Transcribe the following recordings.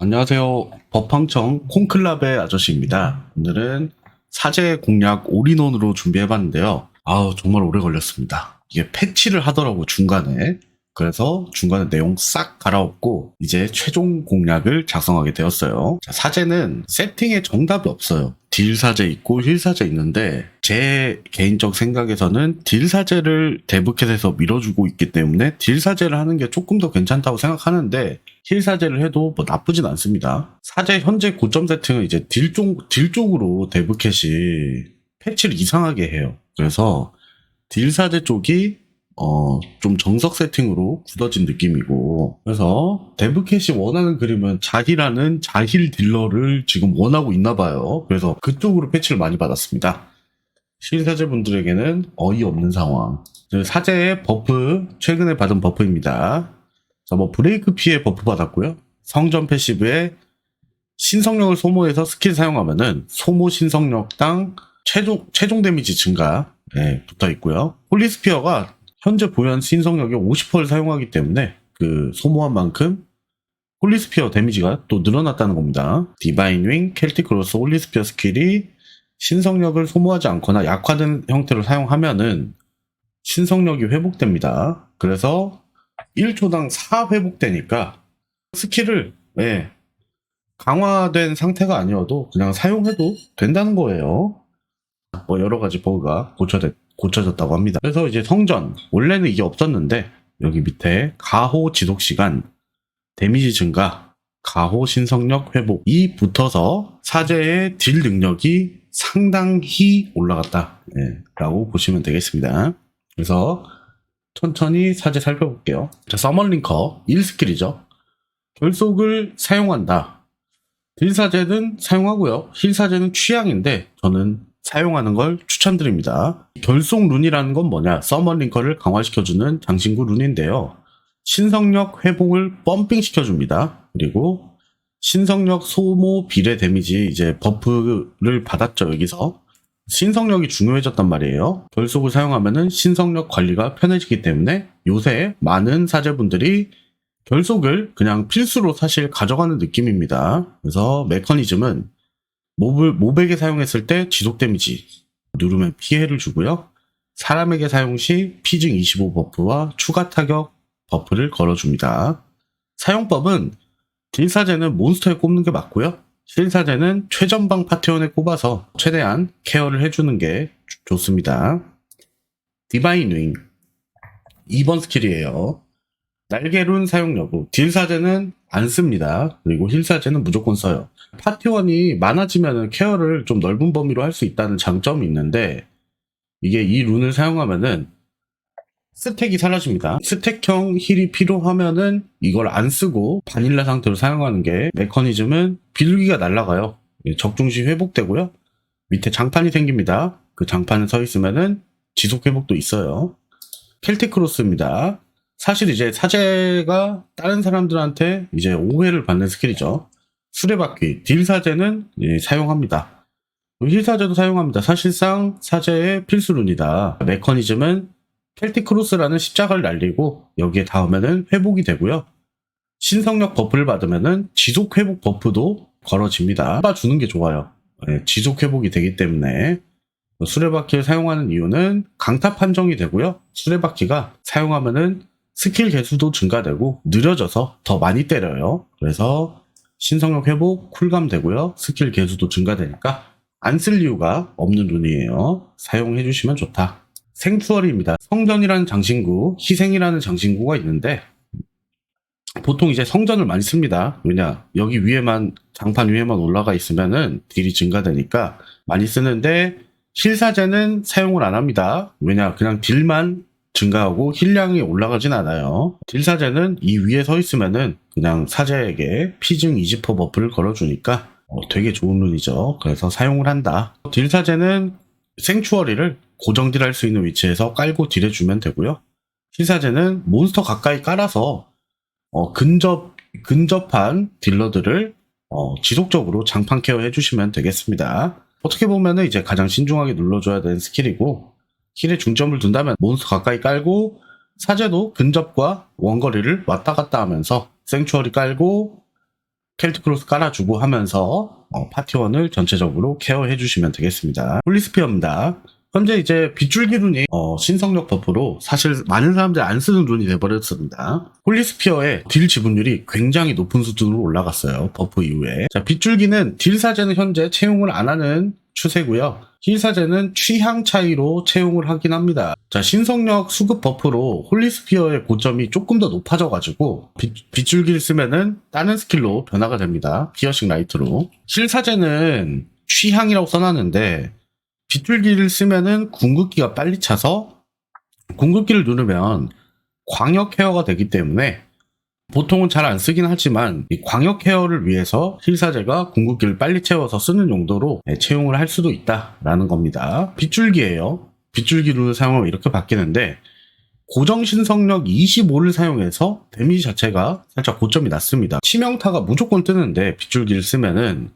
안녕하세요. 법황청 콩클럽의 아저씨입니다. 오늘은 사제 공략 올인원으로 준비해봤는데요. 아우, 정말 오래 걸렸습니다. 이게 패치를 하더라고, 중간에. 그래서 중간에 내용 싹 갈아엎고, 이제 최종 공략을 작성하게 되었어요. 자, 사제는 세팅에 정답이 없어요. 딜 사제 있고 힐 사제 있는데, 제 개인적 생각에서는 딜 사제를 데브캣에서 밀어주고 있기 때문에 딜 사제를 하는 게 조금 더 괜찮다고 생각하는데, 힐 사제를 해도 뭐 나쁘진 않습니다. 사제 현재 고점 세팅은 이제 딜 쪽, 딜 쪽으로 데브캣이 패치를 이상하게 해요. 그래서 딜 사제 쪽이 어, 좀 정석 세팅으로 굳어진 느낌이고, 그래서 데브캣이 원하는 그림은 자힐하는 자힐 딜러를 지금 원하고 있나 봐요. 그래서 그쪽으로 패치를 많이 받았습니다. 실사제분들에게는 어이없는 상황. 그 사제의 버프, 최근에 받은 버프입니다. 자, 뭐 브레이크 피해 버프 받았고요. 성전 패시브에 신성력을 소모해서 스킬 사용하면은 소모 신성력당 최종 최종 데미지 증가 예, 붙어 있고요. 홀리스피어가 현재 보유한 신성력의 50%를 사용하기 때문에 그 소모한 만큼 홀리스피어 데미지가 또 늘어났다는 겁니다. 디바인 윙, 켈틱 크로스 홀리스피어 스킬이 신성력을 소모하지 않거나 약화된 형태로 사용하면은 신성력이 회복됩니다. 그래서 1초당 4 회복되니까 스킬을 예, 강화된 상태가 아니어도 그냥 사용해도 된다는 거예요. 뭐 여러 가지 버그가 고쳐졌, 고쳐졌다고 합니다. 그래서 이제 성전 원래는 이게 없었는데 여기 밑에 가호 지속 시간, 데미지 증가, 가호 신성력 회복 이 붙어서 사제의 딜 능력이 상당히 올라갔다. 예, 라고 보시면 되겠습니다. 그래서 천천히 사제 살펴볼게요. 자, 서멀링커 1스킬이죠. 결속을 사용한다. 딜 사제는 사용하고요. 힐 사제는 취향인데 저는 사용하는 걸 추천드립니다. 결속 룬이라는 건 뭐냐? 서멀링커를 강화시켜주는 장신구 룬인데요. 신성력 회복을 펌핑 시켜줍니다. 그리고 신성력 소모 비례 데미지 이제 버프를 받았죠 여기서 신성력이 중요해졌단 말이에요. 결속을 사용하면은 신성력 관리가 편해지기 때문에 요새 많은 사제분들이 결속을 그냥 필수로 사실 가져가는 느낌입니다. 그래서 메커니즘은 몹을, 몹에게 사용했을 때 지속 데미지 누르면 피해를 주고요. 사람에게 사용 시 피징 25 버프와 추가 타격 버프를 걸어줍니다. 사용법은 딜사제는 몬스터에 꼽는 게 맞고요. 실사제는 최전방 파티원에 꼽아서 최대한 케어를 해주는 게 좋- 좋습니다. 디바인 윙 2번 스킬이에요. 날개룬 사용 여부. 딜사제는 안 씁니다. 그리고 힐사제는 무조건 써요. 파티원이 많아지면 케어를 좀 넓은 범위로 할 수 있다는 장점이 있는데 이게 이 룬을 사용하면은 스택이 사라집니다. 스택형 힐이 필요하면은 이걸 안 쓰고 바닐라 상태로 사용하는 게 메커니즘은 비둘기가 날아가요. 예, 적중시 회복되고요. 밑에 장판이 생깁니다. 그 장판에 서 있으면은 지속 회복도 있어요. 켈틱 크로스입니다. 사실 이제 사제가 다른 사람들한테 이제 오해를 받는 스킬이죠. 수레바퀴, 딜 사제는 예, 사용합니다. 힐 사제도 사용합니다. 사실상 사제의 필수룬이다. 메커니즘은 켈틱 크로스라는 십자가를 날리고 여기에 닿으면은 회복이 되고요. 신성력 버프를 받으면은 지속 회복 버프도 걸어집니다. 쏴주는 게 좋아요. 예, 지속 회복이 되기 때문에 수레바퀴를 사용하는 이유는 강타 판정이 되고요. 수레바퀴가 사용하면은 스킬 개수도 증가되고 느려져서 더 많이 때려요. 그래서 신성력 회복 쿨감 되고요. 스킬 개수도 증가되니까 안 쓸 이유가 없는 룬이에요. 사용해 주시면 좋다. 생투어리입니다. 성전이라는 장신구, 희생이라는 장신구가 있는데 보통 이제 성전을 많이 씁니다. 왜냐 여기 위에만 장판 위에만 올라가 있으면은 딜이 증가되니까 많이 쓰는데 힐사제는 사용을 안 합니다. 왜냐 그냥 딜만 증가하고 힐량이 올라가진 않아요. 딜사제는 이 위에 서 있으면은 그냥 사제에게 피증 20% 버프를 걸어주니까 어, 되게 좋은 룬이죠. 그래서 사용을 한다. 딜사제는 생추어리를 고정 딜 할 수 있는 위치에서 깔고 딜해주면 되고요. 힐사제는 몬스터 가까이 깔아서 어, 근접 근접한 딜러들을 어, 지속적으로 장판 케어 해 주시면 되겠습니다. 어떻게 보면은 이제 가장 신중하게 눌러줘야 되는 스킬이고 힐에 중점을 둔다면 몬스터 가까이 깔고 사제도 근접과 원거리를 왔다 갔다 하면서 생추어리 깔고 켈트 크로스 깔아주고 하면서 어, 파티원을 전체적으로 케어해 주시면 되겠습니다. 홀리스피어입니다. 현재 이제 빗줄기 룬이 어, 신성력 버프로 사실 많은 사람들이 안 쓰는 룬이 돼버렸습니다. 홀리스피어의 딜 지분율이 굉장히 높은 수준으로 올라갔어요. 버프 이후에. 자, 빗줄기는 딜 사제는 현재 채용을 안 하는 추세고요. 힐 사제는 취향 차이로 채용을 하긴 합니다. 자, 신성력 수급 버프로 홀리스피어의 고점이 조금 더 높아져가지고 빗, 빗줄기를 쓰면은 다른 스킬로 변화가 됩니다. 피어싱 라이트로. 힐 사제는 취향이라고 써놨는데 빗줄기를 쓰면은 궁극기가 빨리 차서 궁극기를 누르면 광역 케어가 되기 때문에 보통은 잘 안 쓰긴 하지만 이 광역 케어를 위해서 힐사제가 궁극기를 빨리 채워서 쓰는 용도로 네, 채용을 할 수도 있다라는 겁니다. 빗줄기예요. 빗줄기를 사용하면 이렇게 바뀌는데 고정 신성력 25를 사용해서 데미지 자체가 살짝 고점이 낮습니다. 치명타가 무조건 뜨는데 빗줄기를 쓰면은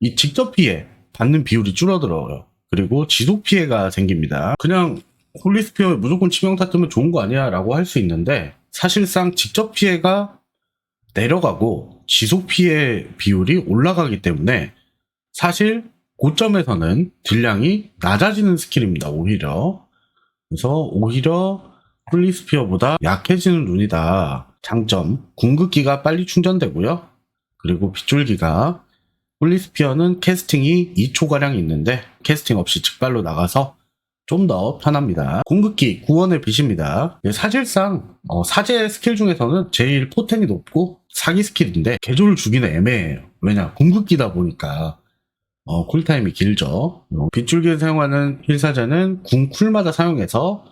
이 직접 피해 받는 비율이 줄어들어요. 그리고 지속 피해가 생깁니다. 그냥 홀리스피어에 무조건 치명타 뜨면 좋은 거 아니야 라고 할 수 있는데 사실상 직접 피해가 내려가고 지속 피해 비율이 올라가기 때문에 사실 고점에서는 딜량이 낮아지는 스킬입니다. 오히려 그래서 오히려 홀리스피어보다 약해지는 룬이다. 장점 궁극기가 빨리 충전되고요. 그리고 빗줄기가 홀리스피어는 캐스팅이 2초가량 있는데 캐스팅 없이 즉발로 나가서 좀 더 편합니다. 궁극기 구원의 빛입니다. 예, 사실상 어, 사제 스킬 중에서는 제일 포텐이 높고 사기 스킬인데 개조를 주기는 애매해요. 왜냐 궁극기다 보니까 어, 쿨타임이 길죠. 어, 빗줄기를 사용하는 힐사제는 궁 쿨마다 사용해서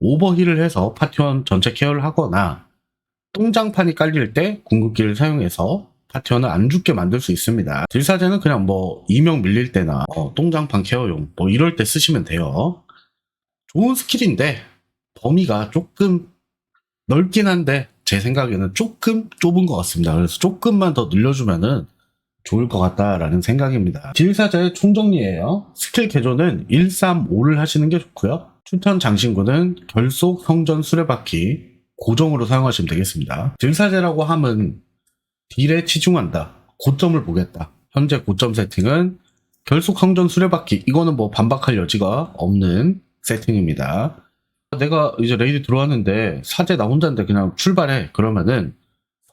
오버힐을 해서 파티원 전체 케어를 하거나 똥장판이 깔릴 때 궁극기를 사용해서 파티원을 안 죽게 만들 수 있습니다. 딜사제는 그냥 뭐 이명 밀릴 때나 어, 똥장판 케어용 뭐 이럴 때 쓰시면 돼요. 좋은 스킬인데 범위가 조금 넓긴 한데 제 생각에는 조금 좁은 것 같습니다. 그래서 조금만 더 늘려주면은 좋을 것 같다라는 생각입니다. 딜사자의 총정리예요. 스킬 개조는 1, 3, 5를 하시는 게 좋고요. 추천 장신구는 결속, 성전, 수레바퀴 고정으로 사용하시면 되겠습니다. 딜사제라고 함은 딜에 치중한다. 고점을 보겠다. 현재 고점 세팅은 결속, 성전, 수레바퀴 이거는 뭐 반박할 여지가 없는 세팅입니다. 내가 이제 레이드 들어왔는데 사제 나 혼자인데 그냥 출발해 그러면은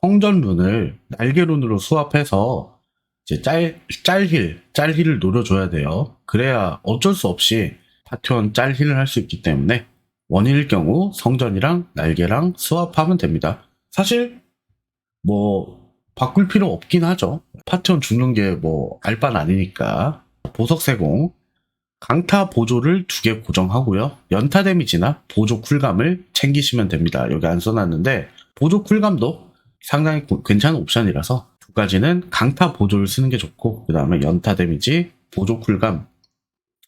성전룬을 날개룬으로 수합해서 이제 짤 짤힐 짤힐을 노려줘야 돼요. 그래야 어쩔 수 없이 파티원 짤힐을 할 수 있기 때문에 원인일 경우 성전이랑 날개랑 수합하면 됩니다. 사실 뭐 바꿀 필요 없긴 하죠. 파티원 죽는 게 뭐 알바는 아니니까 보석 세공 강타 보조를 두 개 고정하고요. 연타 데미지나 보조 쿨감을 챙기시면 됩니다. 여기 안 써놨는데 보조 쿨감도 상당히 고- 괜찮은 옵션이라서 두 가지는 강타 보조를 쓰는 게 좋고 그 다음에 연타 데미지, 보조 쿨감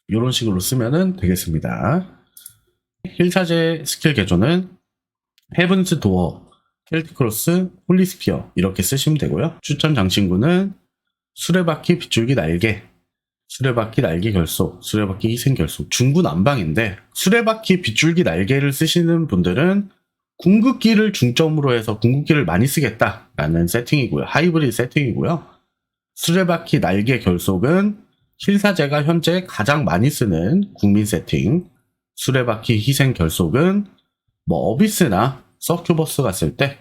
이런 식으로 쓰면 되겠습니다. 힐사제 스킬 개조는 헤븐스 도어, 켈트크로스, 홀리스피어 이렇게 쓰시면 되고요. 추천 장신구는 수레바퀴 빗줄기 날개 수레바퀴 날개 결속, 수레바퀴 희생 결속, 중구난방인데 수레바퀴 빗줄기 날개를 쓰시는 분들은 궁극기를 중점으로 해서 궁극기를 많이 쓰겠다라는 세팅이고요. 하이브리드 세팅이고요. 수레바퀴 날개 결속은 힐사제가 현재 가장 많이 쓰는 국민 세팅. 수레바퀴 희생 결속은 뭐 어비스나 서큐버스 갔을 때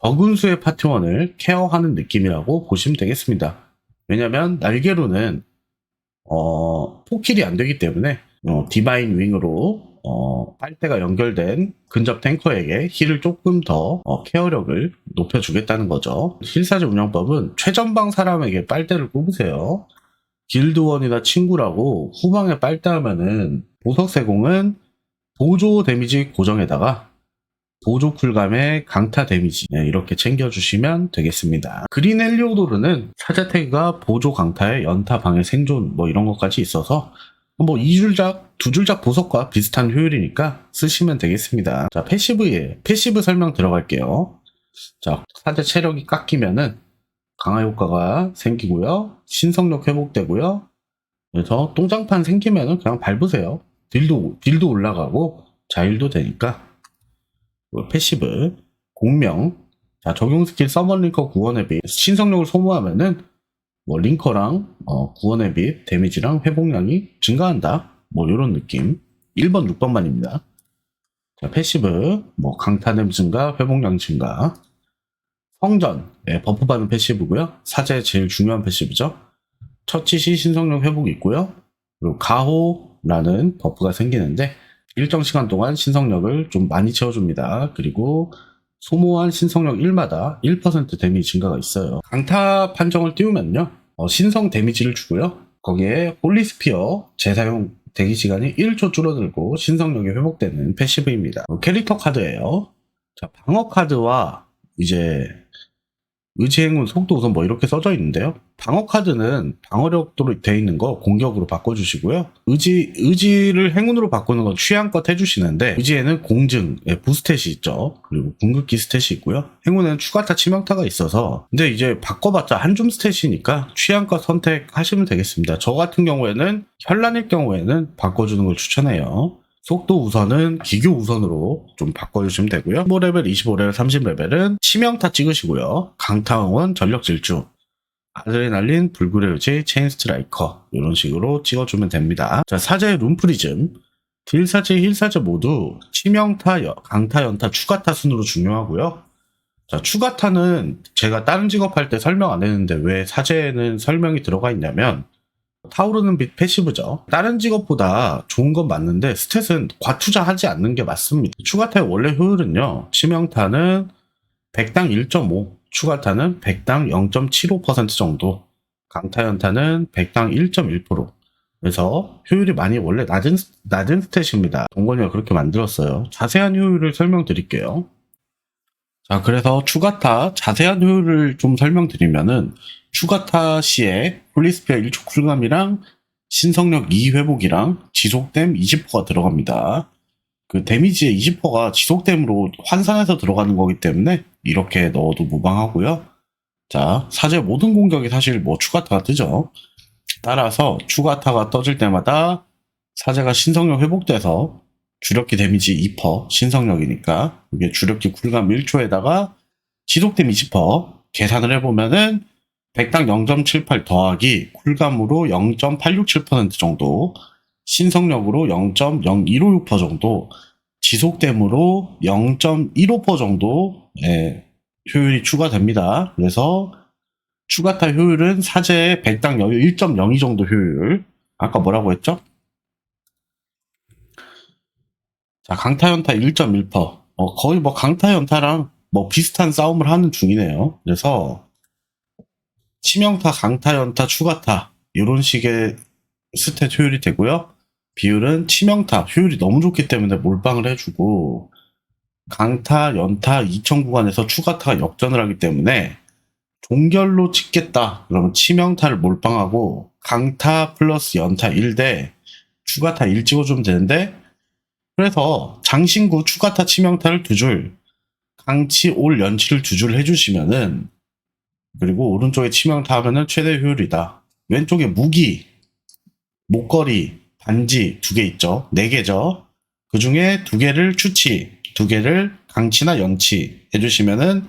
적은 수의 파티원을 케어하는 느낌이라고 보시면 되겠습니다. 왜냐면 날개로는 어, 포킬이 안 되기 때문에 어, 디바인 윙으로 어, 빨대가 연결된 근접 탱커에게 힐을 조금 더 어, 케어력을 높여주겠다는 거죠. 힐사제 운영법은 최전방 사람에게 빨대를 꼽으세요. 길드원이나 친구라고 후방에 빨대하면은 보석 세공은 보조 데미지 고정에다가 보조 쿨감의 강타 데미지 네, 이렇게 챙겨주시면 되겠습니다. 그린 헬리오도르는 사제 태그가 보조 강타에 연타 방해 생존 뭐 이런 것까지 있어서 뭐 2줄작, 2줄작 보석과 비슷한 효율이니까 쓰시면 되겠습니다. 자, 패시브에 패시브 설명 들어갈게요. 자, 사제 체력이 깎이면은 강화 효과가 생기고요. 신성력 회복되고요. 그래서 똥장판 생기면은 그냥 밟으세요. 딜도 딜도 올라가고 자일도 되니까 그 패시브 공명 자, 적용 스킬 서먼 링커 구원의 빛 신성력을 소모하면은 뭐 링커랑 어, 구원의 빛 데미지랑 회복량이 증가한다. 뭐 이런 느낌. 1번, 6번만입니다. 자, 패시브 뭐 강타냄 증가, 회복량 증가. 성전 예, 버프 받는 패시브고요. 사제 제일 중요한 패시브죠. 처치 시 신성력 회복이 있고요. 그리고 가호라는 버프가 생기는데 일정 시간 동안 신성력을 좀 많이 채워줍니다. 그리고 소모한 신성력 1마다 1% 데미지 증가가 있어요. 강타 판정을 띄우면요. 어, 신성 데미지를 주고요. 거기에 홀리스피어 재사용 대기 시간이 1초 줄어들고 신성력이 회복되는 패시브입니다. 어, 캐릭터 카드예요. 자, 방어 카드와 이제 의지행운 속도 우선 뭐 이렇게 써져 있는데요. 방어 카드는 방어력도로 돼 있는 거 공격으로 바꿔주시고요. 의지 의지를 행운으로 바꾸는 건 취향껏 해주시는데 의지에는 공증, 예, 부스탯이 있죠. 그리고 궁극기 스탯이 있고요. 행운에는 추가타 치명타가 있어서 근데 이제 바꿔봤자 한 줌 스탯이니까 취향껏 선택하시면 되겠습니다. 저 같은 경우에는 현란일 경우에는 바꿔주는 걸 추천해요. 속도 우선은 기교 우선으로 좀 바꿔주시면 되고요. 15레벨, 25레벨, 30레벨은 치명타 찍으시고요. 강타응원, 전력 질주, 아드레날린, 의지, 체인 스트라이커 이런 식으로 찍어주면 됩니다. 자, 사제 룸프리즘 딜 사제, 힐 사제 모두 치명타, 여- 강타, 연타, 추가타 순으로 중요하고요. 자, 추가타는 제가 다른 직업할 때 설명 안 했는데 왜 사제에는 설명이 들어가 있냐면 타오르는 빛 패시브죠. 다른 직업보다 좋은 건 맞는데 스탯은 과투자하지 않는 게 맞습니다. 추가타의 원래 효율은요. 치명타는 100당 1.5, 추가타는 100당 0.75% 정도, 강타연타는 100당 1.1%. 그래서 효율이 많이 원래 낮은 낮은 스탯입니다. 동건이가 그렇게 만들었어요. 자세한 효율을 설명드릴게요. 자, 그래서 추가타 자세한 효율을 좀 설명드리면은 추가타 시에 홀리스피어 1초 쿨감이랑 신성력 2 회복이랑 지속댐 20%가 들어갑니다. 그 데미지의 20%가 지속댐으로 환산해서 들어가는 거기 때문에 이렇게 넣어도 무방하고요. 자, 사제 모든 공격이 사실 뭐 추가타가 뜨죠. 따라서 추가타가 떠질 때마다 사제가 신성력 회복돼서 주력기 데미지 2% 신성력이니까 이게 주력기 쿨감 1초에다가 지속댐 20% 계산을 해보면은 100당 0.78 더하기 쿨감으로 0.867% 정도 신성력으로 0.0156% 정도 지속됨으로 0.15% 정도 예, 효율이 추가됩니다. 그래서 추가타 효율은 사제의 100당 1.02 정도 효율 아까 뭐라고 했죠? 자, 강타 연타 1.1%. 어, 거의 뭐 강타 연타랑 뭐 비슷한 싸움을 하는 중이네요. 그래서 치명타, 강타 연타, 추가타 이런 식의 스탯 효율이 되고요. 비율은 치명타 효율이 너무 좋기 때문에 몰빵을 해주고 강타, 연타, 2천 구간에서 추가타가 역전을 하기 때문에 종결로 찍겠다. 그러면 치명타를 몰빵하고 강타 플러스 연타 1대 추가타 1 찍어주면 되는데 그래서 장신구 추가타 치명타를 두 줄, 강치 올 연치를 두 줄 해주시면은 그리고 오른쪽에 치명타 하면은 최대 효율이다. 왼쪽에 무기, 목걸이, 반지 두 개 있죠. 네 개죠. 그 중에 두 개를 추치, 두 개를 강치나 연치 해주시면은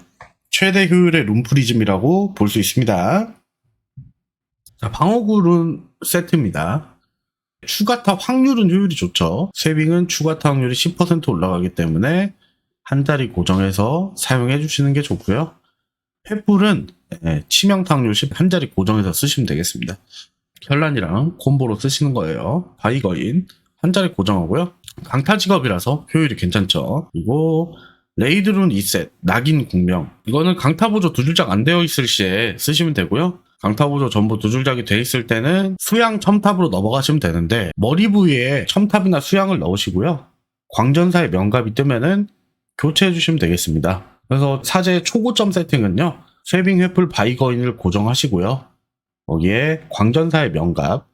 최대 효율의 룸프리즘이라고 볼 수 있습니다. 자, 방어굴은 세트입니다. 추가타 확률은 효율이 좋죠. 세빙은 추가타 확률이 10% 올라가기 때문에 한 자리 고정해서 사용해 주시는 게 좋고요. 횃불은 예, 치명타 확률 10, 한 자리 고정해서 쓰시면 되겠습니다. 현란이랑 콤보로 쓰시는 거예요. 바이거인 한 자리 고정하고요. 강타 직업이라서 효율이 괜찮죠. 그리고 레이드룬 2셋, 낙인 공명. 이거는 강타 보조 두 줄작 안 되어 있을 시에 쓰시면 되고요. 강타보조 전부 두 줄작이 돼 있을 때는 수양 첨탑으로 넘어가시면 되는데 머리 부위에 첨탑이나 수양을 넣으시고요. 광전사의 명갑이 뜨면은 교체해 주시면 되겠습니다. 그래서 사제 초고점 세팅은요. 쉐빙 횃불 바이거인을 고정하시고요. 거기에 광전사의 명갑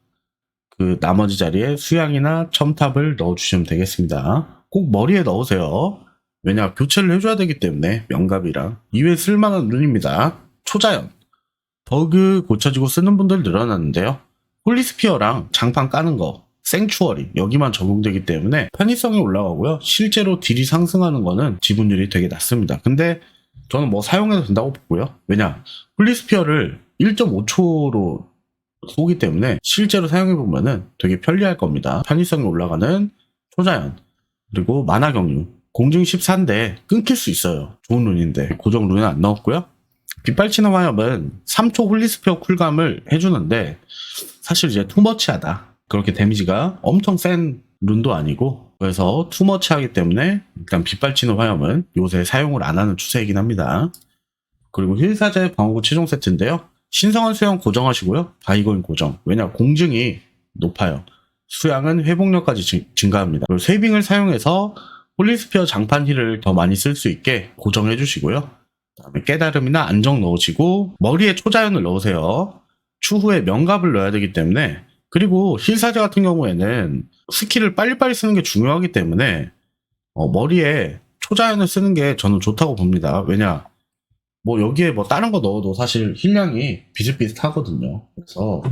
그 나머지 자리에 수양이나 첨탑을 넣어주시면 되겠습니다. 꼭 머리에 넣으세요. 왜냐 교체를 해줘야 되기 때문에 명갑이랑 이외에 쓸만한 룬입니다. 초자연 버그 고쳐지고 쓰는 분들 늘어났는데요. 홀리스피어랑 장판 까는 거 생추어리 여기만 적용되기 때문에 편의성이 올라가고요. 실제로 딜이 상승하는 거는 지분율이 되게 낮습니다. 근데 저는 뭐 사용해도 된다고 보고요. 왜냐 홀리스피어를 1.5초로 쏘기 때문에 실제로 사용해보면은 되게 편리할 겁니다. 편의성이 올라가는 초자연 그리고 만화 경류 공증 14인데 끊길 수 있어요. 좋은 룬인데 고정 룬은 안 넣었고요. 빗발치는 화염은 3초 홀리스피어 쿨감을 해주는데 사실 이제 투머치하다. 그렇게 데미지가 엄청 센 룬도 아니고 그래서 투머치하기 때문에 일단 빗발치는 화염은 요새 사용을 안 하는 추세이긴 합니다. 그리고 힐사제 방어구 최종 세트인데요. 신성한 수영 고정하시고요. 바이거인 고정. 왜냐 공증이 높아요. 수양은 회복력까지 증- 증가합니다. 그리고 쉐이빙을 사용해서 홀리스피어 장판 힐을 더 많이 쓸 수 있게 고정해 주시고요. 그다음에 깨달음이나 안정 넣으시고 머리에 초자연을 넣으세요. 추후에 명갑을 넣어야 되기 때문에 그리고 힐사제 같은 경우에는 스킬을 빨리빨리 쓰는 게 중요하기 때문에 어, 머리에 초자연을 쓰는 게 저는 좋다고 봅니다. 왜냐 뭐 여기에 뭐 다른 거 넣어도 사실 힐량이 비슷비슷하거든요. 그래서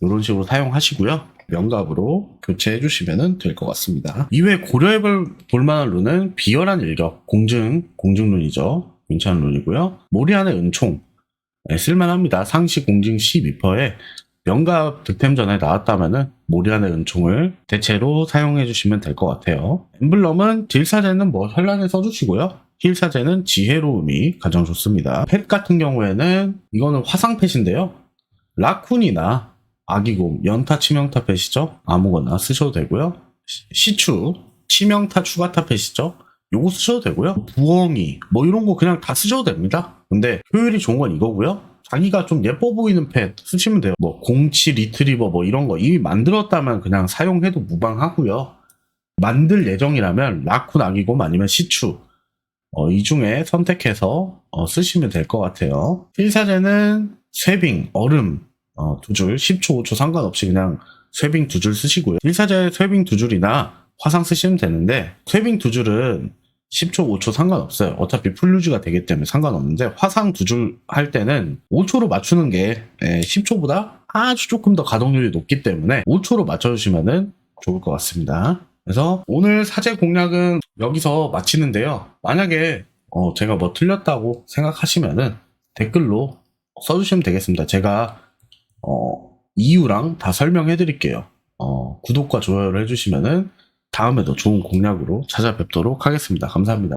이런 식으로 사용하시고요. 명갑으로 교체해 주시면 될 것 같습니다. 이외에 고려해 볼 볼만한 룬은 비열한 일격, 공증, 공증룬이죠. 괜찮은 룬이고요. 모리안의 은총, 네, 쓸만합니다. 상시 공증 12%에 명갑 득템 전에 나왔다면은 모리안의 은총을 대체로 사용해 주시면 될 것 같아요. 엠블럼은 딜사제는 뭐 현란에 써주시고요. 힐 사제는 지혜로움이 가장 좋습니다. 펫 같은 경우에는 이거는 화상 펫인데요. 라쿤이나 아기곰, 연타 치명타 펫이죠. 아무거나 쓰셔도 되고요. 시- 시추, 치명타 추가타 펫이죠. 요거 쓰셔도 되고요. 부엉이, 뭐 이런 거 그냥 다 쓰셔도 됩니다. 근데 효율이 좋은 건 이거고요. 자기가 좀 예뻐 보이는 펫 쓰시면 돼요. 뭐 공치 리트리버 뭐 이런 거 이미 만들었다면 그냥 사용해도 무방하고요. 만들 예정이라면 라쿤 아기곰 아니면 시추 어, 이 중에 선택해서 어, 쓰시면 될 것 같아요. 필사제는 쇠빙, 얼음 어, 두 줄, 10초, 5초 상관없이 그냥 쇠빙 두 줄 쓰시고요. 필사제 쇠빙 두 줄이나 화상 쓰시면 되는데 쇠빙 두 줄은 10초, 5초 상관없어요. 어차피 풀유지가 되기 때문에 상관없는데 화상 두 줄 할 때는 5초로 맞추는 게 10초보다 아주 조금 더 가동률이 높기 때문에 5초로 맞춰주시면 좋을 것 같습니다. 그래서 오늘 사제 공략은 여기서 마치는데요. 만약에 어, 제가 뭐 틀렸다고 생각하시면은 댓글로 써주시면 되겠습니다. 제가 어, 이유랑 다 설명해 드릴게요. 어, 구독과 좋아요를 해주시면은 다음에도 좋은 공략으로 찾아뵙도록 하겠습니다. 감사합니다.